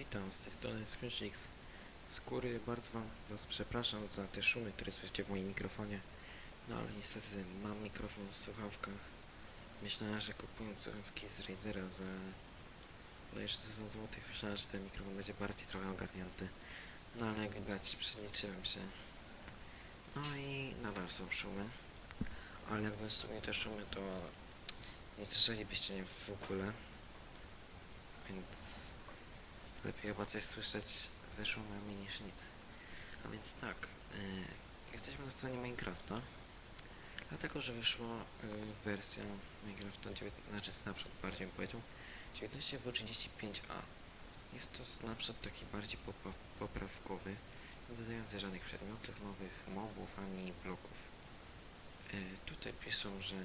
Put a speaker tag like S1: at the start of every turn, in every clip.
S1: witam, z tej strony. Z góry bardzo wam, was przepraszam za te szumy, które słyszycie w moim mikrofonie. No ale niestety mam mikrofon w słuchawkach. Myślałem, że kupując słuchawki z Razera za bodajże za 100 zł, myślałem, że ten mikrofon będzie bardziej trochę ogarnięty. No ale jak widać, przeliczyłem się. No i nadal są szumy. Ale jakby w sumie te szumy to nie słyszelibyście w ogóle. Więc lepiej chyba coś słyszeć ze szumami niż nic. A więc tak, y, jesteśmy na stronie Minecrafta. Dlatego, że wyszła y, wersja Minecrafta, dziewię- znaczy snapshot bardziej bym powiedział, 19w35a. Jest to snapshot taki bardziej poprawkowy, nie dodający żadnych przedmiotów, nowych mobów ani bloków. Y, tutaj piszą, że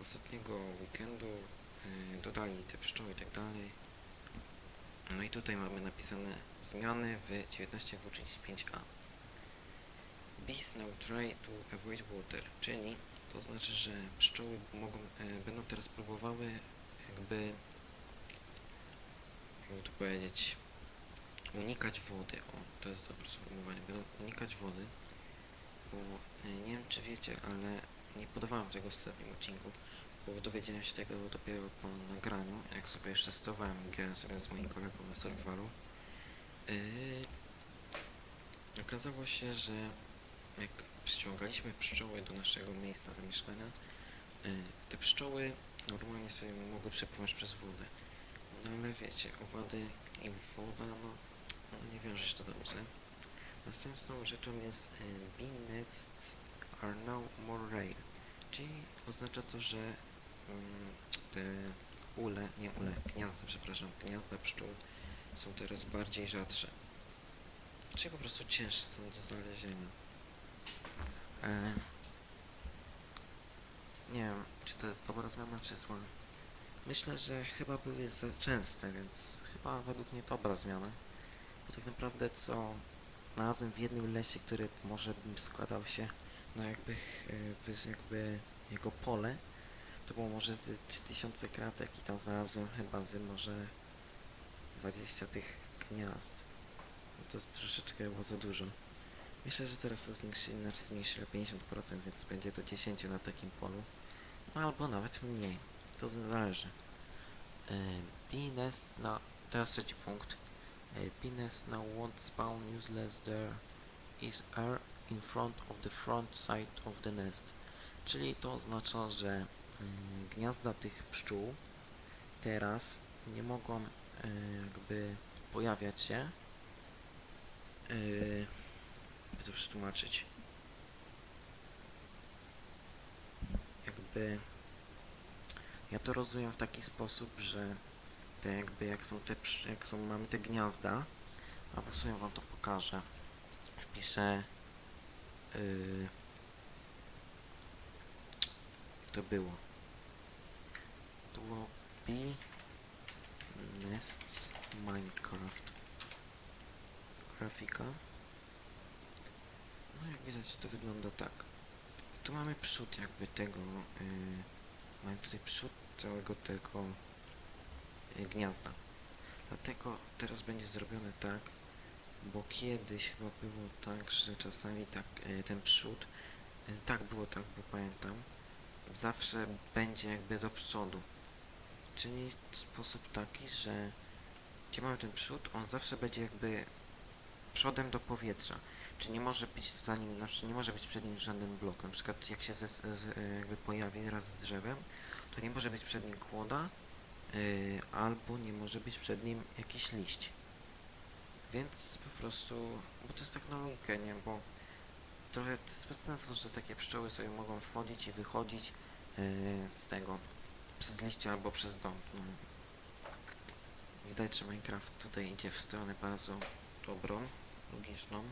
S1: ostatniego weekendu dodali te pszczoły i tak dalej. No i tutaj mamy napisane zmiany w 19w35a. Bees now try to avoid water, czyli to znaczy, że pszczoły mogą, e, będą teraz próbowały jakby, jakby to powiedzieć, unikać wody. O, to jest dobre sformułowanie. Będą unikać wody, bo e, nie wiem czy wiecie, ale nie podawałem tego w ostatnim odcinku, dowiedziałem się tego dopiero po nagraniu, jak sobie już testowałem, grałem sobie z moim kolegą na survivalu. Yy, okazało się, że jak przyciągaliśmy pszczoły do naszego miejsca zamieszkania, yy, te pszczoły normalnie sobie mogły przepływać przez wodę. No ale wiecie, owady i woda, no, no nie wiąże się to dobrze. Następną rzeczą jest yy, bee nests are now more rare, czyli oznacza to, że te ule, nie ule, gniazda, przepraszam, gniazda pszczół są teraz bardziej rzadsze. Czyli po prostu cięższe są do znalezienia. E, nie wiem, czy to jest dobra zmiana, czy zła. Myślę, że chyba były za częste, więc chyba według mnie dobra zmiana. Bo tak naprawdę co znalazłem w jednym lesie, który może składał się no jakby, e, jakby jego pole, to było może z 3000 kratek i tam znalazłem chyba z może 20 tych gniazd. No to jest troszeczkę było za dużo. Myślę, że teraz to zwiększy, inaczej zmniejszy o 50%, więc będzie do 10 na takim polu. No albo nawet mniej. To zależy. Bee nest na... Teraz trzeci punkt. Bee nest now won't spawn useless there is air in front of the front side of the nest. Czyli to oznacza, że gniazda tych pszczół teraz nie mogą e, jakby pojawiać się. e, By to przetłumaczyć. Jakby ja to rozumiem w taki sposób, że te jakby jak są te jak są mamy te gniazda, albo w sumie wam to pokażę. Wpiszę yy, to było. Było Bee Nests Minecraft. Grafika. No jak widać to wygląda tak. Tu mamy przód jakby tego. Yy, mamy tutaj przód całego tego yy, gniazda. Dlatego teraz będzie zrobione tak, bo kiedyś chyba było tak, że czasami tak yy, ten przód, yy, tak było tak, bo pamiętam, zawsze będzie jakby do przodu. Czyli sposób taki, że gdzie mamy ten przód, on zawsze będzie jakby przodem do powietrza. Czy nie może być za nim, na przykład nie może być przed nim żaden blok. Na przykład jak się ze, z, jakby pojawi raz z drzewem, to nie może być przed nim kłoda, yy, albo nie może być przed nim jakiś liść. Więc po prostu, bo to jest tak na logikę, nie? Bo trochę to jest bez sensu, że takie pszczoły sobie mogą wchodzić i wychodzić yy, z tego, przez liście albo przez dom. No. Widać, że Minecraft tutaj idzie w stronę bardzo dobrą, logiczną.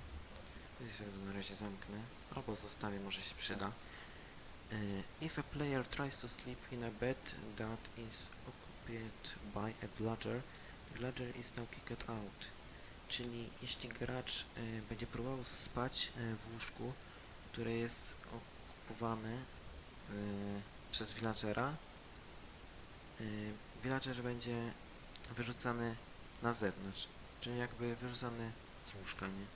S1: Tutaj sobie na razie zamknę, albo zostawię, może się przyda. Uh, if a player tries to sleep in a bed that is occupied by a villager, the villager is now kicked out. Czyli jeśli gracz y, będzie próbował spać y, w łóżku, które jest okupowane y, przez villagera, villager będzie wyrzucany na zewnątrz. czyli jakby wyrzucany z łóżka, nie?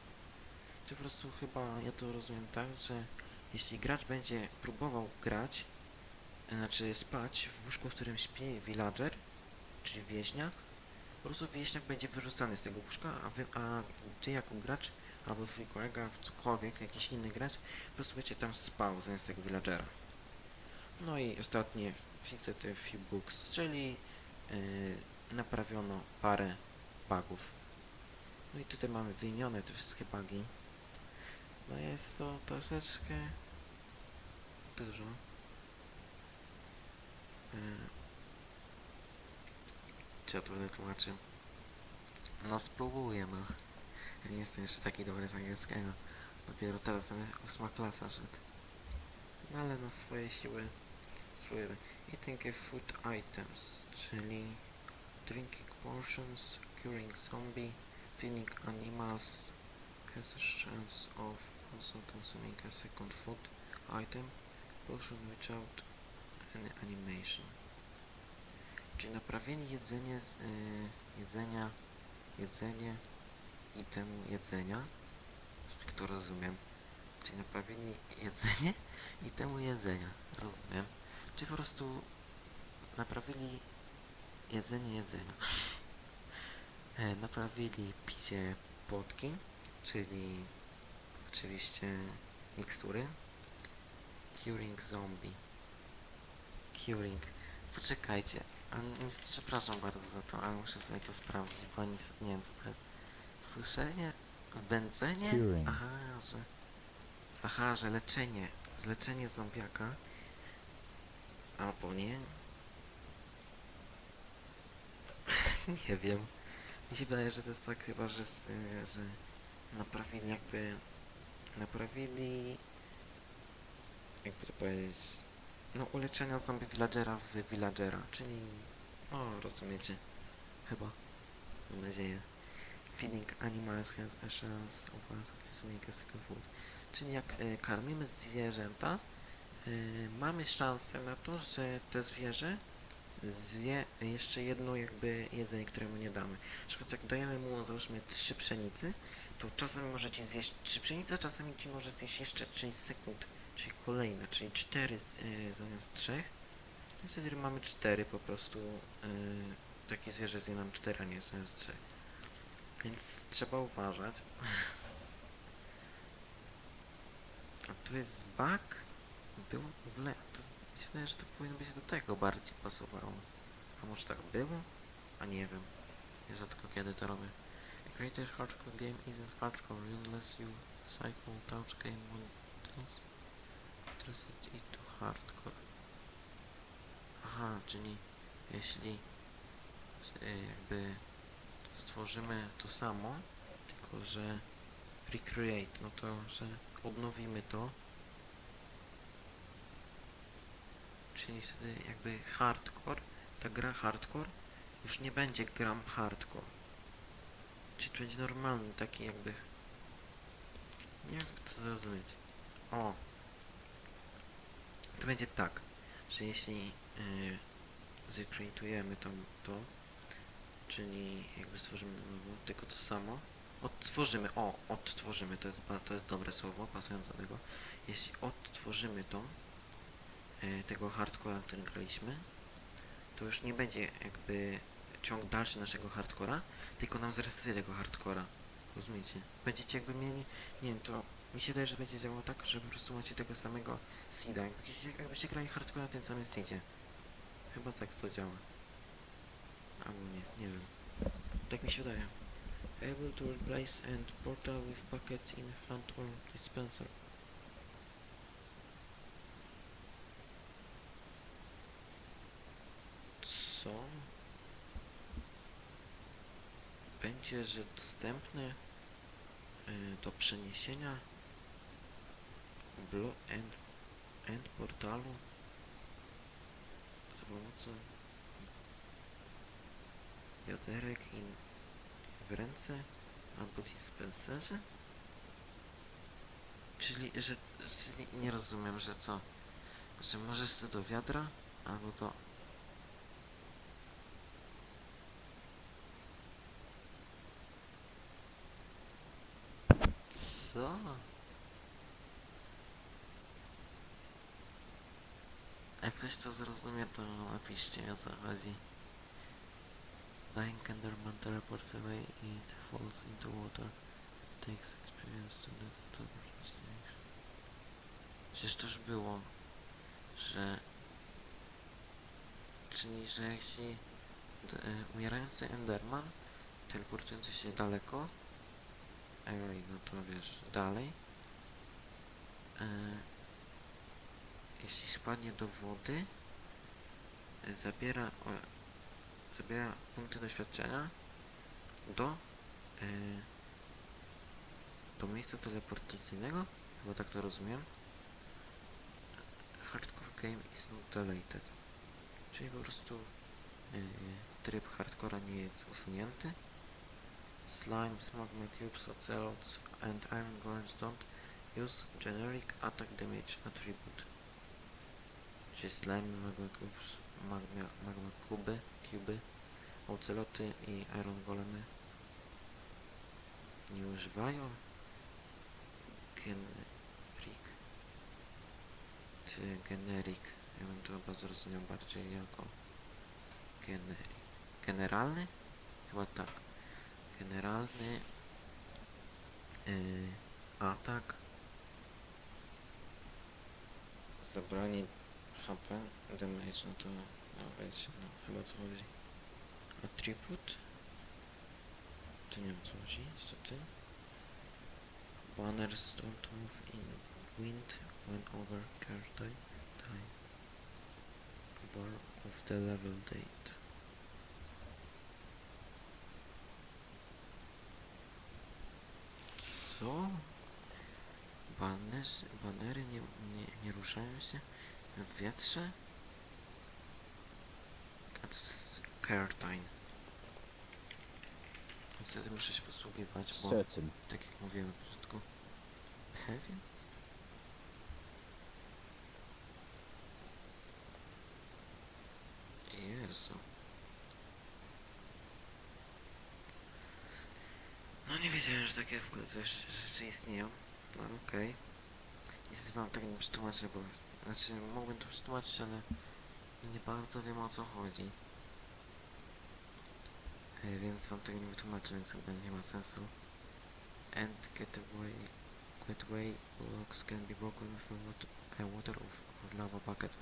S1: Czy po prostu chyba ja to rozumiem tak, że jeśli gracz będzie próbował grać, e, znaczy spać w łóżku, w którym śpi villager, czyli wieśniak, po prostu wieśniak będzie wyrzucany z tego łóżka, a, wy, a ty jako gracz, albo twój kolega, cokolwiek, jakiś inny gracz, po prostu będzie tam spał zamiast tego villagera. No i ostatnie few books, czyli yy, naprawiono parę bugów. No i tutaj mamy wymienione te wszystkie bugi. No jest to troszeczkę dużo. Yy, czy ja to wytłumaczę? No spróbuję, no. Ja nie jestem jeszcze taki dobry z angielskiego. Dopiero teraz ósma klasa szedł. No ale na swoje siły spróbujemy. Eating a food items, czyli drinking potions, curing zombie, feeding animals has a chance of also consuming a second food item, potion without any animation. Czyli naprawienie jedzenie z, y, jedzenia, jedzenie i temu jedzenia, z to rozumiem. Czyli naprawienie jedzenie i temu jedzenia, rozumiem. Czy po prostu naprawili jedzenie jedzenia. E, naprawili picie potki, czyli oczywiście mikstury. Curing zombie. Curing. Poczekajcie. nic- Przepraszam bardzo za to, ale muszę sobie to sprawdzić, bo nic, nie wiem co to jest. Słyszenie? Będzenie?
S2: Curing.
S1: Aha, że... Aha, że leczenie. Leczenie zombiaka. Albo nie. nie wiem. Mi się wydaje, że to jest tak chyba, że, że naprawili jakby... Naprawili... Jakby to powiedzieć... No uleczenia zombie villagera w villagera, czyli... O, rozumiecie. Chyba. Mam nadzieję. Feeding animals has a chance of us a second food. Czyli jak y, karmimy zwierzęta, mamy szansę na to, że te zwierzę zje jeszcze jedno jakby jedzenie, któremu nie damy. Na przykład jak dajemy mu załóżmy trzy pszenicy, to czasami może ci zjeść trzy pszenice, a czasami ci może zjeść jeszcze 6 sekund, czyli kolejne, czyli cztery y, zamiast trzech. I wtedy mamy cztery po prostu, y, takie zwierzę zje nam cztery, a nie zamiast trzech. Więc trzeba uważać. A tu jest bug. Był w ogóle. To wydaje, że to powinno być do tego bardziej pasowało. A może tak było? A nie wiem. Nie rzadko kiedy to robię. A greater hardcore game isn't hardcore unless you cycle touch game modes. Translate it to hardcore. Aha, czyli jeśli y, jakby stworzymy to samo, tylko że recreate, no to, że odnowimy to, czyli wtedy jakby hardcore, ta gra hardcore już nie będzie gram hardcore, czyli to będzie normalny taki jakby, jak to zrozumieć, o, to będzie tak, że jeśli yy, zrecreatujemy to, czyli jakby stworzymy na nowo, tylko to samo. Odtworzymy, o, odtworzymy, to jest, to jest dobre słowo, pasujące do tego. Jeśli odtworzymy to, tego hardcora, który graliśmy, to już nie będzie jakby ciąg dalszy naszego hardcora, tylko nam zresetuje tego hardcora. Rozumiecie? Będziecie jakby mieli, nie wiem, to mi się wydaje, że będzie działało tak, że po prostu macie tego samego seeda, jakbyście, jakbyście grali hardcore na tym samym seedzie. Chyba tak to działa. Albo nie, nie wiem. Tak mi się wydaje. Able to replace and portal with buckets in hand or dispenser. Co? Będzie, że dostępne y, do przeniesienia blo end, end portalu za pomocą wiaderek i w ręce albo dispenserze? Czyli, że, nie rozumiem, że co? Że możesz sobie do wiadra albo do... Co? Jak ktoś to zrozumie, to napiszcie o co chodzi. Dying Enderman teleports away it falls into water. Takes experience to the to. Przecież to już było, że... Czyli, że jeśli e, umierający Enderman teleportujący się daleko Ej, no to wiesz, dalej e, jeśli spadnie do wody zabiera o, zabiera punkty doświadczenia do e, do miejsca teleportacyjnego. Chyba tak to rozumiem. Hardcore game is not deleted czyli po prostu e, tryb hardcora nie jest usunięty. Slimes, magma cubes, ocelots and iron golems don't use generic attack damage attribute. Czyli slime, magma cubes, magma, magma kuby, kuby, oceloty i iron golemy nie używają generic czy generic. Ja bym to chyba zrozumiał bardziej jako generic. Generalny? Chyba tak. Generalny yy, atak zabranie HP damage, no to no wiecie, no chyba co chodzi. Attribut to nie wiem co chodzi, niestety. Banners don't move in wind when over care time over of the level date. Co? Banerzy, banery nie, nie, nie ruszają się w wietrze? A co to jest curtain? Niestety muszę się posługiwać, bo
S2: Certain.
S1: tak jak mówiłem w początku, pewien? Jezu. No nie wiedziałem, że takie w ogóle rzeczy istnieją. No okej. Niestety wam tego nie przetłumaczę, bo... Znaczy, mogłem to przetłumaczyć, ale... Nie bardzo wiem o co chodzi. E, więc wam tego nie wytłumaczę, więc chyba nie ma sensu. And getaway... Getaway blocks can be broken with a water, of, lava bucket.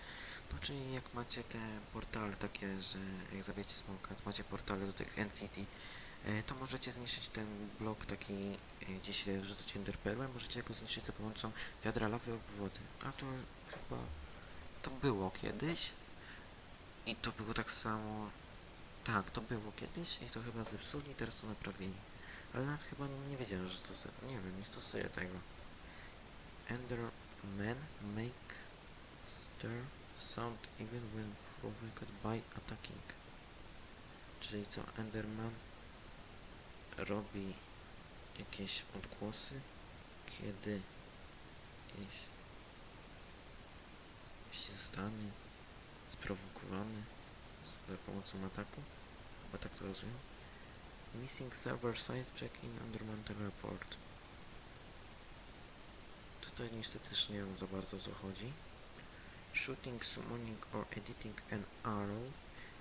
S1: No czyli jak macie te portale takie, że jak zabijecie smoka, to macie portale do tych NCT, E, to możecie zniszczyć ten blok taki, gdzie się rzucacie enderpearlem, możecie go zniszczyć za pomocą wiadra lawy lub wody. A to chyba, to było kiedyś i to było tak samo, tak, to było kiedyś i to chyba zepsuli, teraz to naprawili. Ale nawet chyba nie wiedziałem, że to, nie wiem, nie stosuję tego. Enderman make stir sound even when provoked by attacking. Czyli co, Enderman robi jakieś odgłosy, kiedy jeś, jeśli zostanie sprowokowany za pomocą ataku. Chyba tak to rozumiem. Missing server side check in Underman report. Tutaj niestety też nie wiem za bardzo o co chodzi. Shooting, summoning or editing an arrow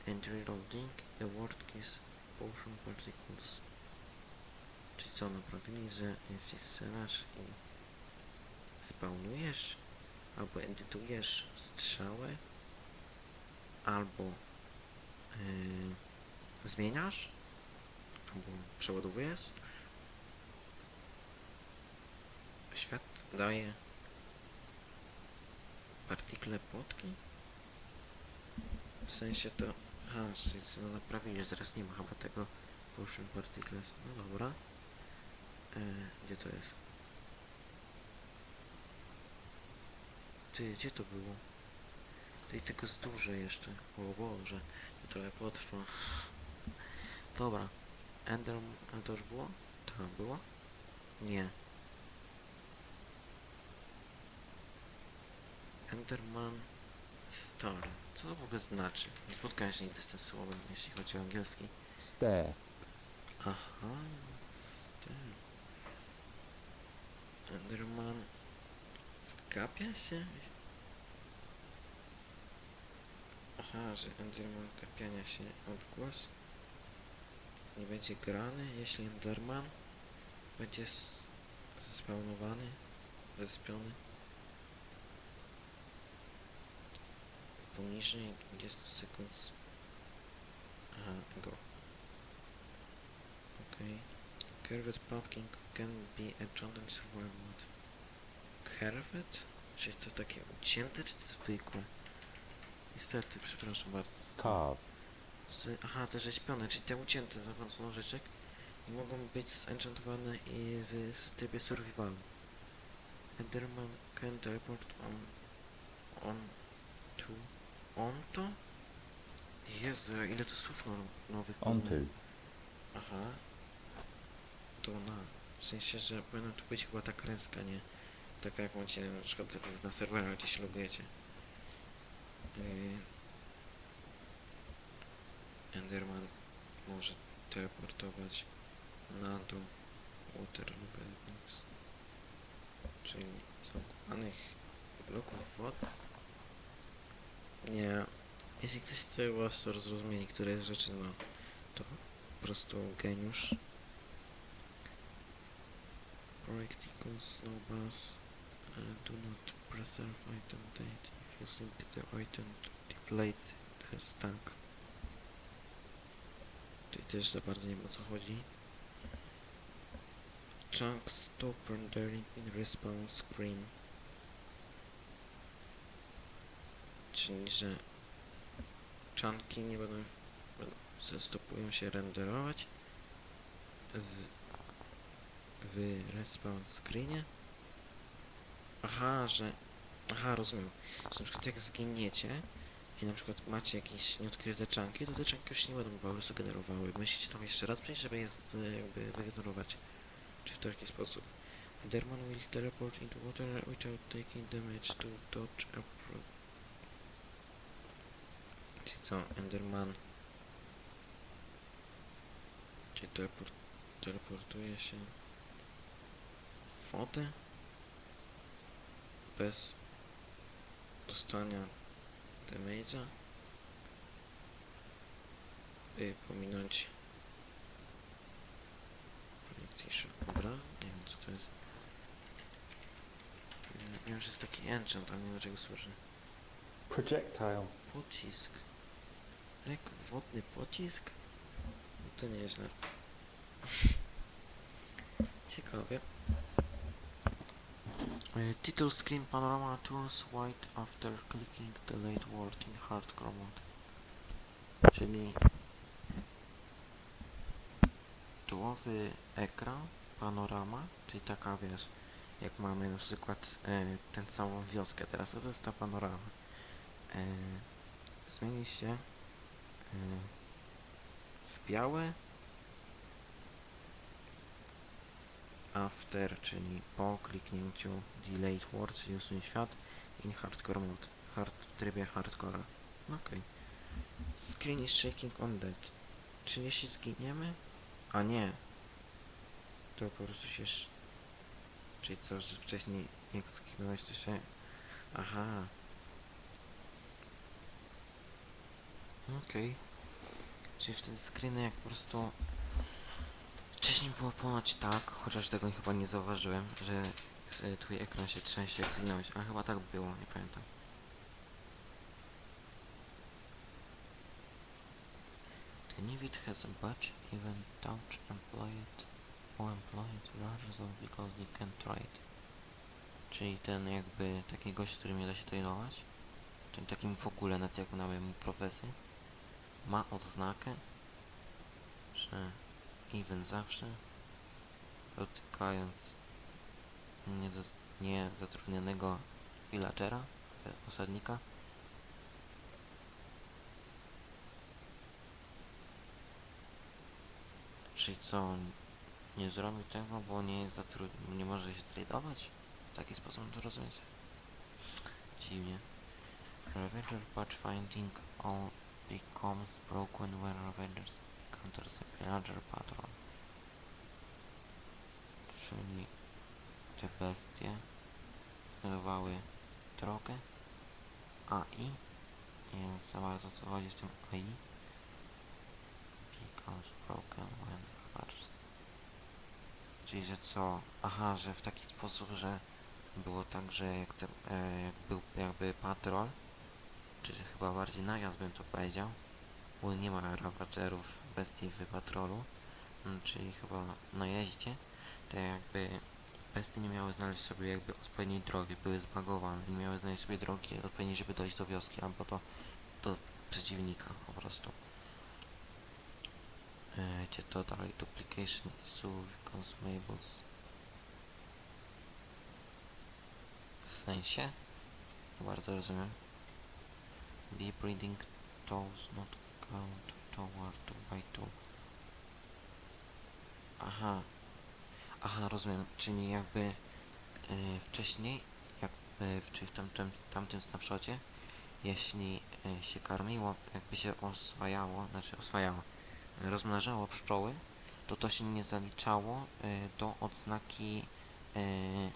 S1: and reloading the word gives potion particles. Czyli co, naprawili, że jeśli strzelasz i spawnujesz, albo edytujesz strzałę, albo yy, zmieniasz, albo przeładowujesz, świat daje partikle płotki? W sensie to... Aha, czyli no naprawili, że teraz nie ma chyba tego Potion Particles. No dobra. E, gdzie to jest? Ty, gdzie to było? Tej tego jest dużo jeszcze. O Boże, to trochę potrwa. Dobra. Ender... A to już było? To było? Nie. Enderman Star. Co to w ogóle znaczy? Nie spotkałem się nigdy z tym słowem, jeśli chodzi o angielski.
S2: Stare.
S1: Aha, star. Enderman wkapia się? Aha, że Enderman wkapiania się odgłos nie będzie grany, jeśli Enderman będzie zespawnowany, zespiony poniżej 20 sekund. Aha, go. Okay. Curved pumpkin can be enchanted in survival mode. Curved? Czyli to takie ucięte, czy to zwykłe? Niestety, przepraszam bardzo.
S2: Carve.
S1: Z, aha, te rzeźbione, czyli te ucięte z awansu nożyczek nie mogą być zenchantowane i w trybie survival. Enderman can teleport on on to on to? Jezu, ile tu słów no, nowych
S2: Onto.
S1: poznaję. Aha. To na. W sensie, że powinna tu być chyba ta kreska, nie? Taka jak macie na przykład na serwerach, gdzie się logujecie. Yy, Enderman może teleportować na dół Water Buildings, czyli zabudowanych bloków wod. Nie, jeśli ktoś chce was zrozumieć niektóre rzeczy, no to po prostu geniusz. Practical snowballs uh, do not preserve item date if you think the item depletes the stack. Tutaj też za bardzo nie wiem o co chodzi. Chunk stop rendering in respawn screen. Czyli, że czanki nie będą, będą zastopują się renderować w, w respawn screenie. Aha, że... Aha, rozumiem. Że na przykład jak zginiecie i na przykład macie jakieś nieodkryte czanki, to te czanki już nie będą po prostu generowały. Musicie tam jeszcze raz przyjść, żeby je jakby wygenerować. Czy w taki sposób. Enderman will teleport into water without taking damage to dodge approach. Czyli co, Enderman... Czyli teleport, teleportuje się w wodę bez dostania damage'a by pominąć Projectation, dobra? Nie wiem co to jest wiem, że jest taki enchant, ale nie wiem do czego służy
S2: Projectile.
S1: Pocisk. Jak wodny pocisk? No to nieźle. Ciekawie. E, Title screen panorama turns white after clicking the late word in hardcore mode. Czyli tyłowy ekran, panorama, czyli taka wiesz, jak mamy na przykład e, tę całą wioskę teraz, to jest ta panorama e, zmieni się e, w biały after, czyli po kliknięciu delayed word, czyli usuń świat in hardcore mode, hard, w trybie hardcore. Okej. Screen is shaking on dead. Czy jeśli zginiemy? A nie. To po prostu się... Czyli co, że wcześniej jak zginąłeś to się... Aha. Okej. Czyli wtedy screeny jak po prostu wcześniej było ponoć tak, chociaż tego chyba nie zauważyłem, że, twój ekran się trzęsie jak zginąłeś, a chyba tak było, nie pamiętam. The Nivit has a badge even touch employed or employed rush because they can trade. Czyli ten jakby taki gość, który nie da się tradeować, ten takim w ogóle nawet jak mamy mu profesję, ma odznakę, że even zawsze dotykając niezatrudnionego villagera, e, osadnika, czyli co, nie zrobił tego, bo nie jest zatrudniony, nie może się tradować? W taki sposób to rozumieć? Dziwnie. Ravager patch finding all becomes broken when Ravagers a villager patrol. Czyli te bestie znajdowały drogę AI. Nie wiem za bardzo co chodzi z tym AI. Becomes broken when first. Czyli, że co? Aha, że w taki sposób, że było tak, że jak, te, e, jak był jakby patrol, czy chyba bardziej najazd bym to powiedział, bo nie ma ravagerów bestii w patrolu, mm, czyli chyba na jeździe, to jakby bestie nie miały znaleźć sobie jakby odpowiedniej drogi, były zbagowane, nie miały znaleźć sobie drogi odpowiedniej, żeby dojść do wioski, albo do, do przeciwnika po prostu. E, Gdzie to dalej? Duplication issue consumables. W sensie? Bardzo rozumiem. Be breeding does not count toward by two. Aha. Aha, rozumiem. Czyli jakby e, wcześniej, jakby w, czy w tamtym, tamtym snapshocie, jeśli e, się karmiło, jakby się oswajało, znaczy oswajało, rozmnażało pszczoły, to to się nie zaliczało y, do odznaki y,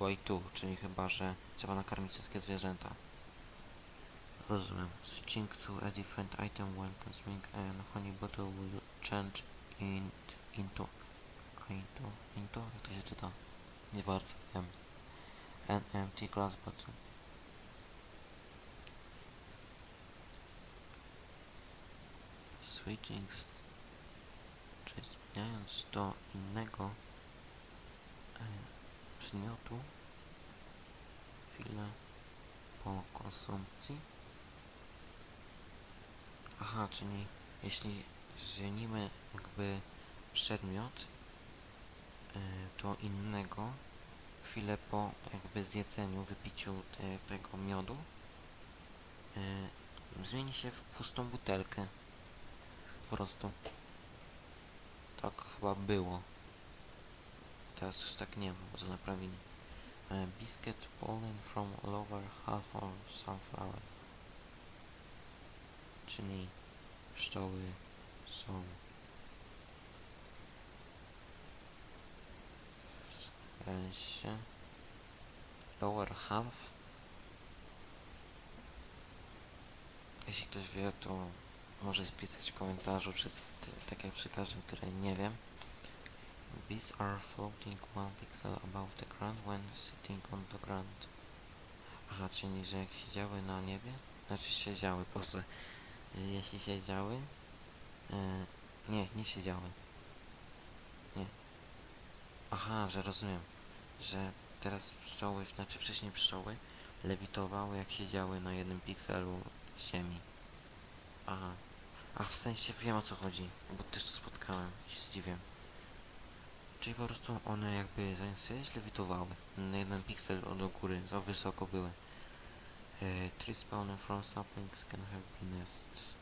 S1: way two, czyli chyba, że trzeba nakarmić wszystkie zwierzęta. Rozumiem. Switching to a different item when consuming an honey bottle will change in, into into into jak to się czyta? Nie bardzo wiem. An empty glass bottle. Switching, czyli zmieniając do innego e, przedmiotu chwilę po konsumpcji. Aha, czyli jeśli zmienimy jakby przedmiot e, do innego chwilę po jakby zjedzeniu, wypiciu e, tego miodu e, zmieni się w pustą butelkę. Po prostu. Tak chyba było. Teraz już tak nie ma, bo to naprawili. E, biscuit pollen from lower half of sunflower. Czyli pszczoły są w sensie lower half jeśli ktoś wie to może spisać w komentarzu, tak jak przy każdym, który nie wiem. Bees are floating one pixel above the ground when sitting on the ground. Aha, czyli że jak siedziały na niebie, znaczy siedziały, po prostu. Jeśli siedziały, e, nie, nie siedziały. Nie. Aha, że rozumiem, że teraz pszczoły, znaczy wcześniej pszczoły lewitowały jak siedziały na jednym pikselu ziemi. Aha. A w sensie wiem o co chodzi, bo też to spotkałem i się zdziwiłem. Czyli po prostu one jakby zamiast siedzieć lewitowały. Na jeden piksel do góry, za wysoko były. E, tree spawner from saplings can have been nests.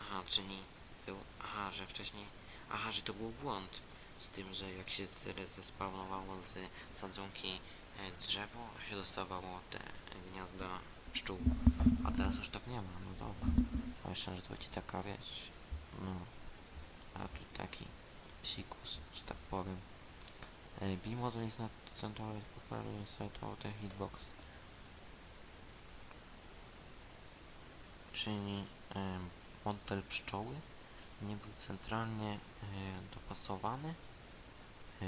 S1: Aha, czyli był, aha, że wcześniej, aha, że to był błąd z tym, że jak się zespawnowało z sadzonki e, drzewo, się dostawało te gniazda pszczół. A teraz już tak nie ma, no dobra. A myślę, że to będzie taka, wiesz, no. A tu taki sikus, że tak powiem. E, B model is not centrally properly inside of the hitbox. Czyli e, model pszczoły nie był centralnie e, dopasowany e,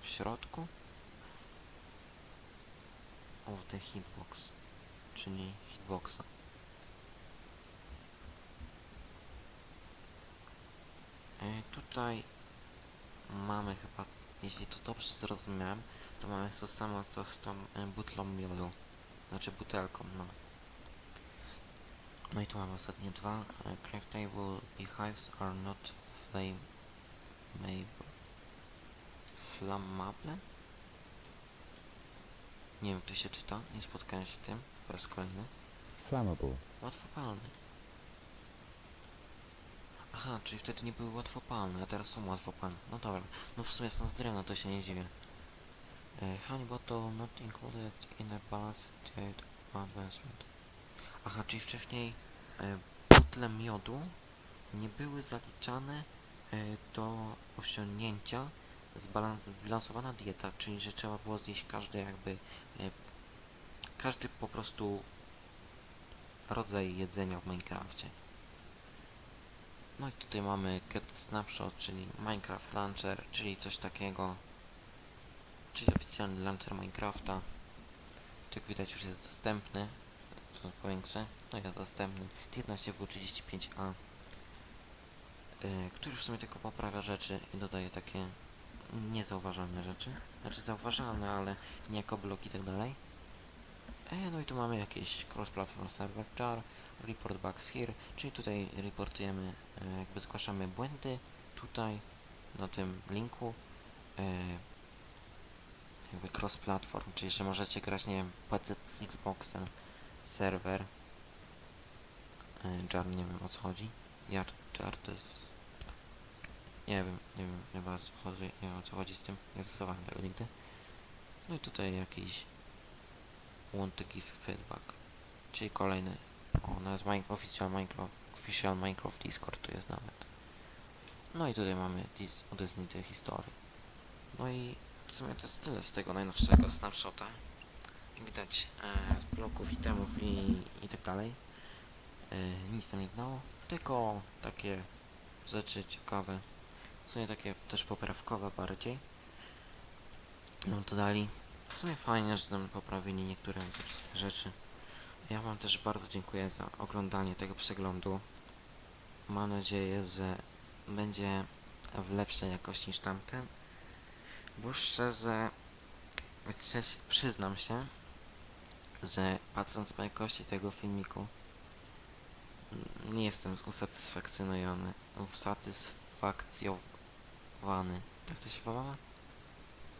S1: w środku of the hitbox, czyli hitboxa. E, tutaj mamy chyba, jeśli to dobrze zrozumiałem, to mamy to samo co z tą e, butlą miodu, znaczy butelką, no. No i tu mamy ostatnie dwa. E, Craftable beehives are not flammable. Flammable? Nie wiem, jak to się czyta, nie spotkałem się z tym. Po raz kolejny.
S2: Flammable.
S1: Łatwopalny. Aha, czyli wtedy nie były łatwopalne, a teraz są łatwopalne. No dobra, no w sumie są z drewna, to się nie dziwię. E, honey bottle not included in a balanced advancement. Aha, czyli wcześniej e, butle miodu nie były zaliczane e, do osiągnięcia zbalansowana dieta, czyli że trzeba było zjeść każdy jakby e, każdy po prostu rodzaj jedzenia w Minecrafcie. No i tutaj mamy Get Snapshot, czyli Minecraft Launcher, czyli coś takiego, czyli oficjalny launcher Minecrafta. Jak widać już jest dostępny, co powiększę, no jest dostępny. 11W35A, y, który w sumie tylko poprawia rzeczy i dodaje takie niezauważalne rzeczy, znaczy zauważalne, ale nie jako bloki i tak dalej. E, no i tu mamy jakieś cross-platform server jar, report bugs here, czyli tutaj reportujemy, e, jakby zgłaszamy błędy tutaj na tym linku. E, jakby cross-platform, czyli że możecie grać, nie wiem, PC z Xboxem, serwer. Jar, nie wiem o co chodzi. Jar, jar to jest... Nie wiem, nie wiem, nie bardzo chodzi, nie wiem o co chodzi z tym, nie stosowałem tego nigdy. No i tutaj jakiś want to give feedback, czyli kolejny, o, nawet Minecraft, official Minecraft, official Minecraft Discord tu jest nawet. No i tutaj mamy dis, odesnite historii. No i w sumie to jest tyle z tego najnowszego snapshota. Jak widać e, z bloków, itemów i, i tak dalej. E, nic tam nie dało, tylko takie rzeczy ciekawe. W sumie takie też poprawkowe bardziej. No to dali. W sumie fajnie, że tam poprawili niektóre rzeczy. Ja wam też bardzo dziękuję za oglądanie tego przeglądu. Mam nadzieję, że będzie w lepszej jakości niż tamten. Bo szczerze, przyznam się, że patrząc po jakości tego filmiku, nie jestem usatysfakcjonowany, usatysfakcjonowany. Tak to się wymawia?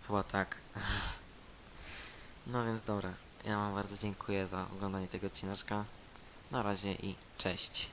S1: Chyba tak. No więc dobra, ja wam bardzo dziękuję za oglądanie tego odcineczka. Na razie i cześć.